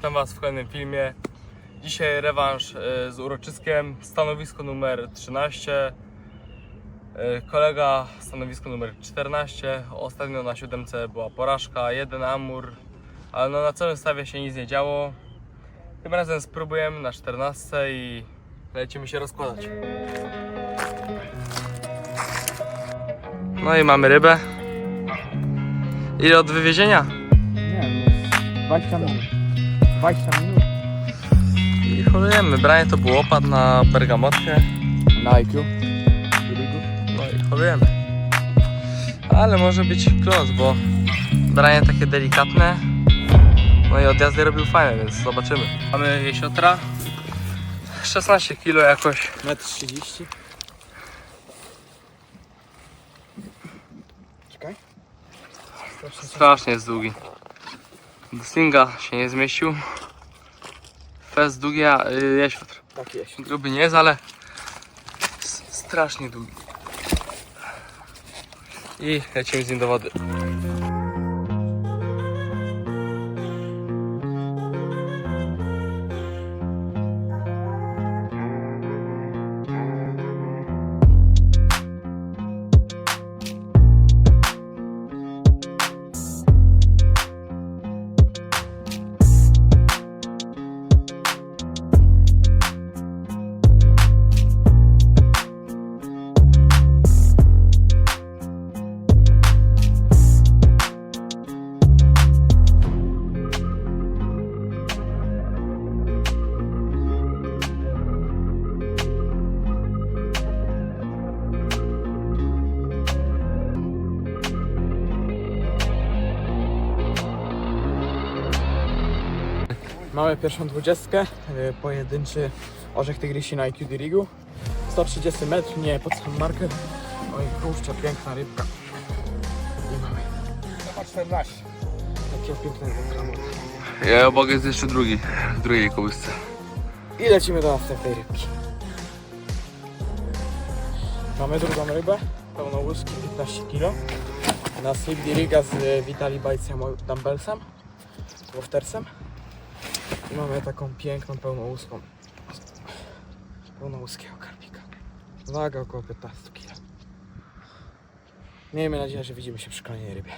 witam Was w kolejnym filmie. Dzisiaj rewanż e, z uroczyskiem, stanowisko numer 13. e, Kolega stanowisko numer 14. Ostatnio na siódemce była porażka, jeden amur, ale no na całym stawie się nic nie działo. Tym razem spróbujemy na 14 i lecimy się rozkładać. No i mamy rybę. Ile od wywiezienia? Nie, no, 20 minut. 20 minut. I holujemy. Branie to był opad na bergamotkę. Na IQ. No i holujemy. Ale może być klos, bo branie takie delikatne. No i odjazdy robił fajne, więc zobaczymy. Mamy jesiotra. 16 kg jakoś. Metr 30. Czekaj. Strasznie jest długi. Do slinga się nie zmieścił. Fest długi, a y, jesiotr. Tak jest. Gruby nie jest, ale strasznie długi. I lecimy z nim do wody. Mamy pierwszą dwudziestkę. y, Pojedynczy orzech tygrysi na IQ Dirigu. 130 metrów, nie pod sam marker. Oj, kurczę, piękna rybka. I mamy. Chyba 14. Takiego pięknego kranu. Ja obok jest jeszcze drugi, w drugiej kołysce. I lecimy do następnej rybki. Mamy drugą rybę, pełną łuski 15 kg. Na slip diriga z y, Vitali Bajcem dumbbellsem, woftersem. I mamy taką piękną, pełną łuską. Pełną łuskiego karpika. Waga około 15 kg. Miejmy nadzieję, że widzimy się przy kolejnej rybie.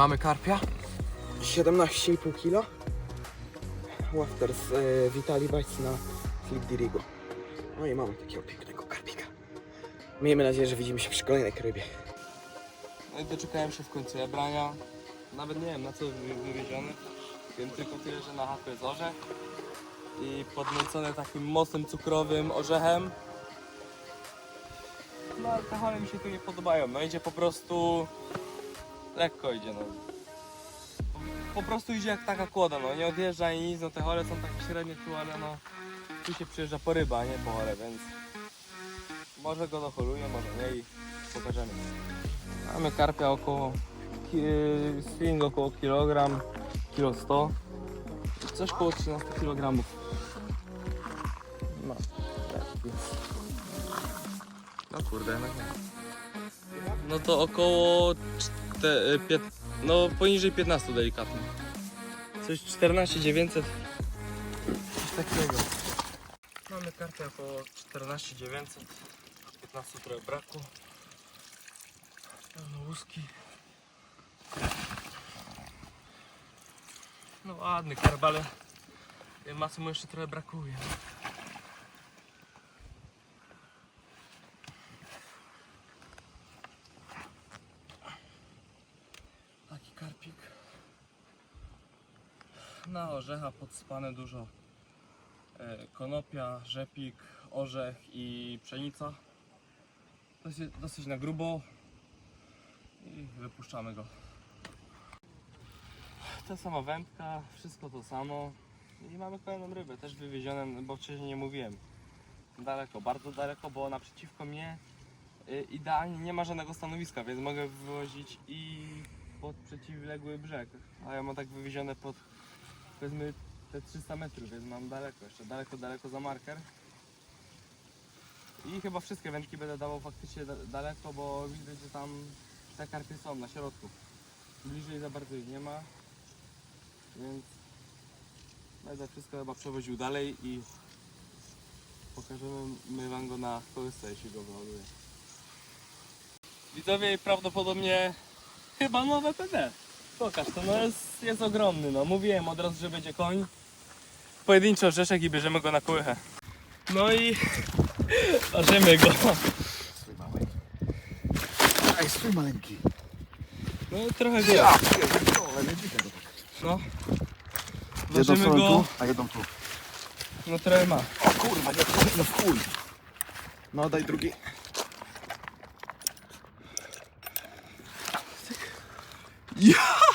Mamy karpia 17,5 kg. Wafter z e, Vitali Bites na Flip Dirigo. No i mamy takiego pięknego karpika. Miejmy nadzieję, że widzimy się przy kolejnej rybie. No i doczekałem się w końcu jabrania. Nawet nie wiem na co wy- wywieziony. Wiem tylko tyle, że na haku jest orzech. I podnęcony takim mocnym cukrowym orzechem. No ale te hale mi się tu nie podobają. No idzie po prostu... Lekko idzie no. Po, prostu idzie jak taka kłoda, no nie odjeżdża ani nic, no te hole są tak średnie tu, ale no tu się przyjeżdża po ryba, a nie po chore, więc może go doholuję, może nie i pokażemy. Mamy karpia około, swing około kilogram, kilo 100, coś koło 13 kg. No, tak jest. No kurde, nie. No to około czte, pięt, no poniżej 15 delikatnie. Coś 14 900. Coś takiego. Mamy kartę około 14 900. 15 trochę braku. Pełno łuski. No ładny karb, ale masy mu jeszcze trochę brakuje. Taki karpik. Na orzecha podsypane dużo e, konopia, rzepik, orzech i pszenica. Dosyć, dosyć na grubo i wypuszczamy go. Ta sama wędka, wszystko to samo i mamy kolejną rybę, też wywiezione, bo wcześniej nie mówiłem. Daleko, bardzo daleko, bo naprzeciwko mnie y, idealnie nie ma żadnego stanowiska, więc mogę wywozić i pod przeciwległy brzeg. A ja mam tak wywiezione pod powiedzmy te 300 metrów, więc mam daleko, jeszcze daleko, daleko za marker. I chyba wszystkie wędki będę dawał faktycznie da- daleko, bo widać, że tam te karpie są na środku. Bliżej za bardzo ich nie ma, więc będę wszystko chyba przewoził dalej i pokażemy my wam go na kołysce, jeśli go wyładuje. Widzowie prawdopodobnie chyba nowe PD. Pokaż to, no jest, jest ogromny, no mówiłem od razu, że będzie koń. Pojedynczo orzeszek i bierzemy go na kołychę. No i ważymy go. Swój mały. Aj, swój maleńki. No trochę go. Ja, ale nie dzika go tak. No. Jedną Ważymy stronę go. tu, a jedną tu. No trochę ma. O kurwa, nie no w chuj. No daj drugi. Ja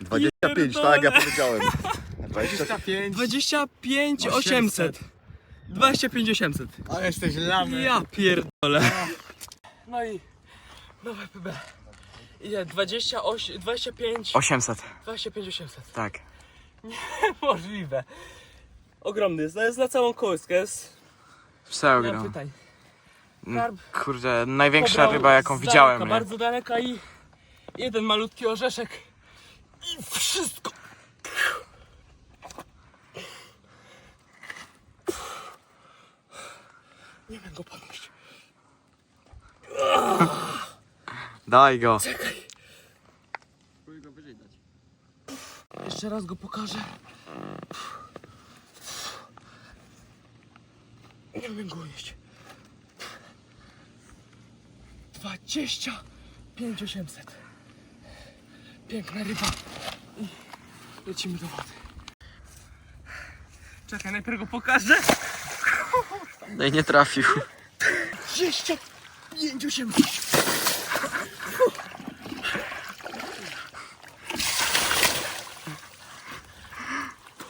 25, tak jak ja powiedziałem. 25. 25 800. 25 800. A jesteś lamy. Ja pierdolę. No i nowe PB. Ile? 28, 25, 800. 25 800. Tak. Możliwe. Ogromny jest, no jest na całą kołyskę, jest... Nie Przeogrom. mam pytań. Karp Kurde, największa pobrał ryba jaką z widziałem. Daleka, Nie? bardzo daleka i jeden malutki orzeszek. I wszystko. Nie wiem go podnieść. Daj go. Spróbuj go wyżej dać. Jeszcze raz go pokażę. Nie umiem go unieść. 25 800. Piękna ryba. I lecimy do wody. Czekaj, najpierw go pokażę. No i nie trafił. 25 800.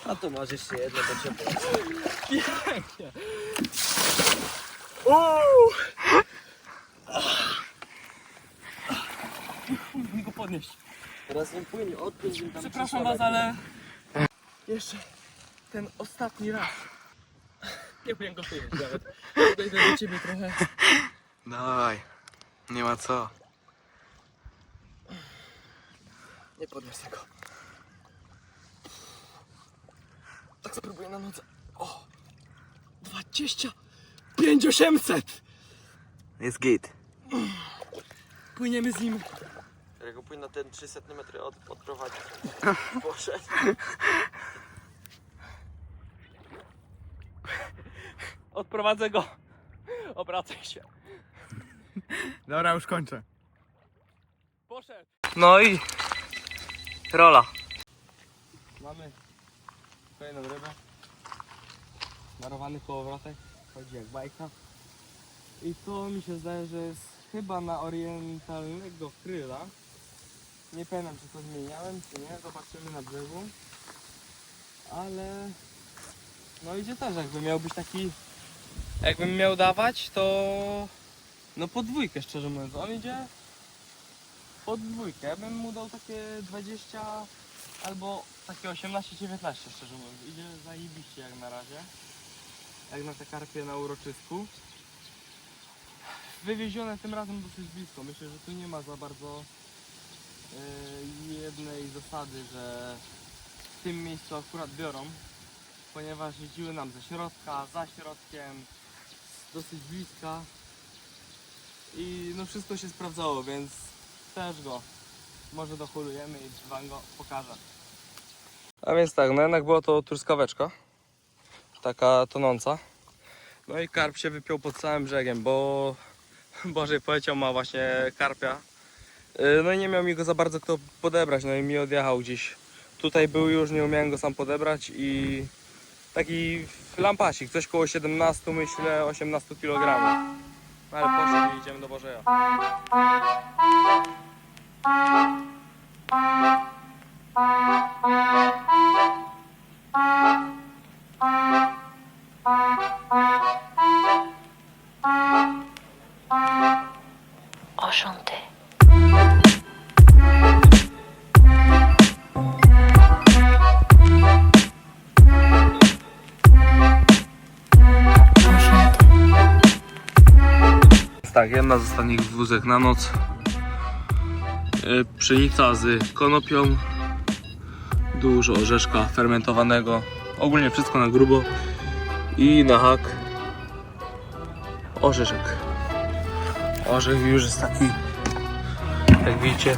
A to masz jeszcze jedno do ciepła. Pięknie. Uuu. Mógłbym go podnieść. Teraz nim płynie, odpłyń tam Przepraszam was, ale jeszcze ten ostatni raz. Nie umiem go podnieść nawet. Podejdę do ciebie trochę. Dawaj. Nie ma co. Nie podniosę go. Tak spróbuję na nodze. O! 25 800! Jest git. Płyniemy z nim. Jak go powinno ten 300 metry od, odprowadzić. Poszedł. Odprowadzę go. Obracaj się. Dobra, już kończę. Poszedł. No i rola. Mamy kolejną rybę. Marowany kołowrotek. Chodzi jak bajka. I to mi się zdaje, że jest chyba na orientalnego kryla. Nie pamiętam czy to zmieniałem czy nie. Zobaczymy na brzegu. Ale No idzie też, jakby miał być taki... Jakbym miał dawać, to... No podwójkę szczerze mówiąc. On idzie pod dwójkę. Ja bym mu dał takie 20 albo takie 18-19 szczerze mówiąc. Idzie zajebiście jak na razie. Jak na te karpie na uroczysku. Wywiezione tym razem dosyć blisko. Myślę, że tu nie ma za bardzo jednej zasady, że w tym miejscu akurat biorą, ponieważ jeździły nam ze środka, za środkiem, dosyć bliska i no wszystko się sprawdzało, więc też go może dochulujemy i wam go pokażę. A więc tak, no jednak była to truskaweczka, taka tonąca. No i karp się wypiął pod całym brzegiem, bo Boże poleciał ma właśnie karpia. Yy, No i nie miał mi go za bardzo kto podebrać, no i mi odjechał gdzieś. Tutaj był już, nie umiałem go sam podebrać i taki lampasik, coś koło 17 myślę, 18 kg. No ale poszedł i idziemy do Bożeja. Enchanté. Tak, jedna z ostatnich wózek na noc. Yy, Pszenica z konopią. Dużo orzeszka fermentowanego. Ogólnie wszystko na grubo. I na hak orzeszek. Orzech już jest taki, jak widzicie,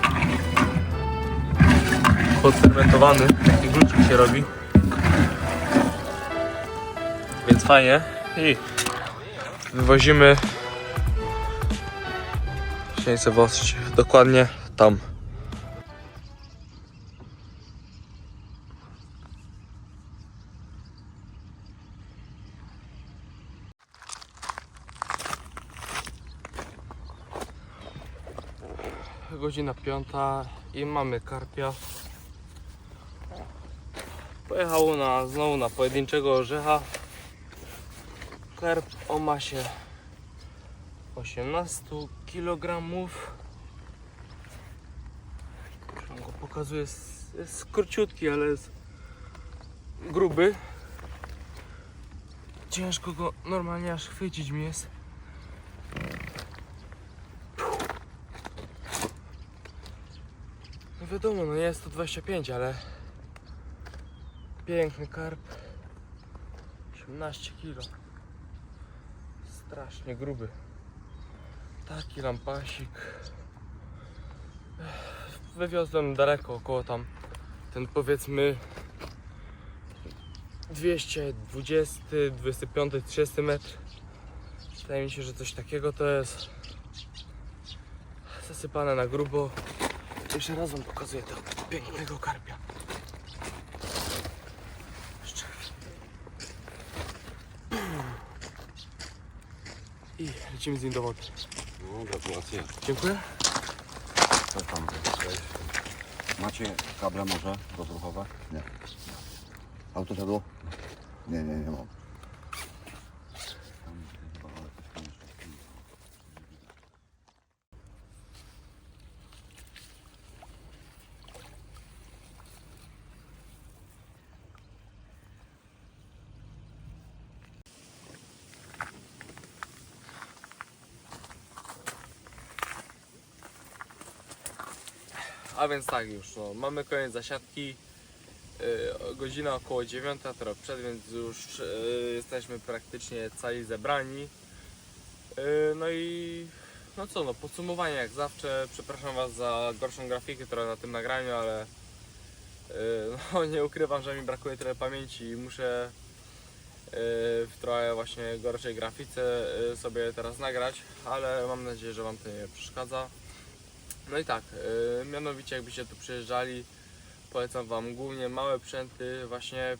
podfermentowany. Taki glucik się robi. Więc fajnie. I wywozimy nie chcę wyostrzyć. Dokładnie tam. Godzina piąta i mamy karpia. Pojechało na, znowu na pojedynczego orzecha. Karp o masie 18 kg. Go pokazuję, jest, jest króciutki, ale jest gruby. Ciężko go normalnie aż chwycić mi jest. No wiadomo, no jest to 25, ale piękny karp. 18 kg. Strasznie gruby. Taki lampasik. Wywiozłem daleko, około tam ten powiedzmy 220, 25, 30 metr. Wydaje mi się, że coś takiego to jest zasypane na grubo. Jeszcze raz wam pokazuję tego pięknego karpia. Jeszcze. I lecimy z nim do wody. No, gratulacje. Dziękuję. Co tam? Macie kable może rozruchowe? Nie. Autosiadło? Nie, nie, nie mam. A więc tak już, no, mamy koniec zasiadki. Yy, godzina około 9, trochę przed, więc już yy, jesteśmy praktycznie cali zebrani. Yy, no i no co, no podsumowanie jak zawsze. Przepraszam Was za gorszą grafikę trochę na tym nagraniu, ale no, nie ukrywam, że mi brakuje trochę pamięci i muszę w trochę właśnie gorszej grafice sobie teraz nagrać, ale mam nadzieję, że Wam to nie przeszkadza. No i tak, yy, mianowicie jakbyście tu przyjeżdżali, polecam Wam głównie małe przęty, właśnie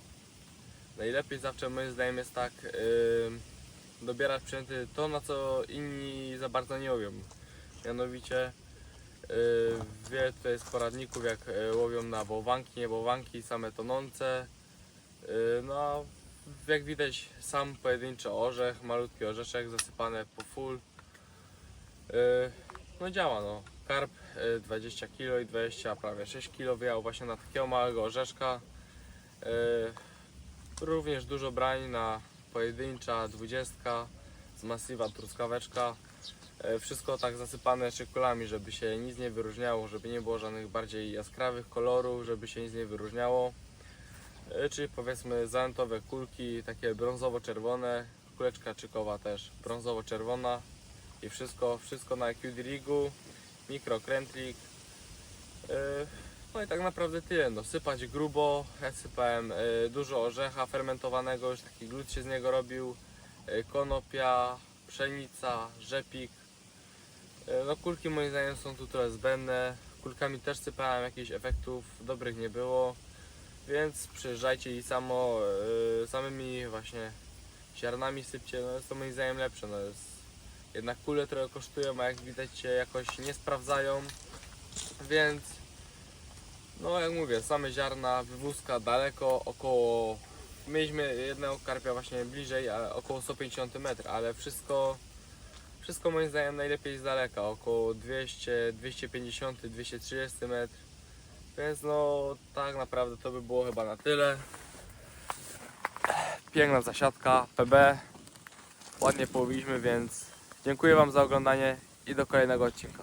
najlepiej zawsze moim zdaniem jest tak yy, dobierać przęty to na co inni za bardzo nie łowią. Mianowicie yy, wiele tutaj jest poradników jak yy, łowią na bałwanki, nie bałwanki, same tonące. Yy, no jak widać sam pojedynczy orzech, malutki orzeszek zasypany po full. Yy, no działa no. Karp yy, 20 kg i 20 prawie 6 kg wyjał właśnie na takiego małego orzeszka. Yy, również dużo brań na pojedyncza 20 z masywa truskaweczka. Yy, wszystko tak zasypane szykulami, żeby się nic nie wyróżniało, żeby nie było żadnych bardziej jaskrawych kolorów, żeby się nic nie wyróżniało. Czyli powiedzmy zanętowe kulki, takie brązowo-czerwone, kuleczka czykowa też brązowo-czerwona i wszystko, wszystko na QD rigu, mikrokrętlik. E, No i tak naprawdę tyle, no sypać grubo, ja sypałem e, dużo orzecha fermentowanego, już taki glut się z niego robił, e, konopia, pszenica, rzepik. No kulki moim zdaniem są tu trochę zbędne, kulkami też sypałem, jakichś efektów dobrych nie było. Więc przyjeżdżajcie i samo, yy, samymi właśnie ziarnami sypcie, no jest to moim zdaniem lepsze. No jest, jednak kule trochę kosztują, a jak widać się jakoś nie sprawdzają. Więc no jak mówię, same ziarna, wywózka daleko, około mieliśmy jednego karpia właśnie bliżej, a około 150 metrów, ale wszystko wszystko moim zdaniem najlepiej z daleka, około 200, 250, 230 metr. Więc no tak naprawdę to by było chyba na tyle. Piękna zasiadka, PB. Ładnie połowiliśmy, więc dziękuję Wam za oglądanie i do kolejnego odcinka.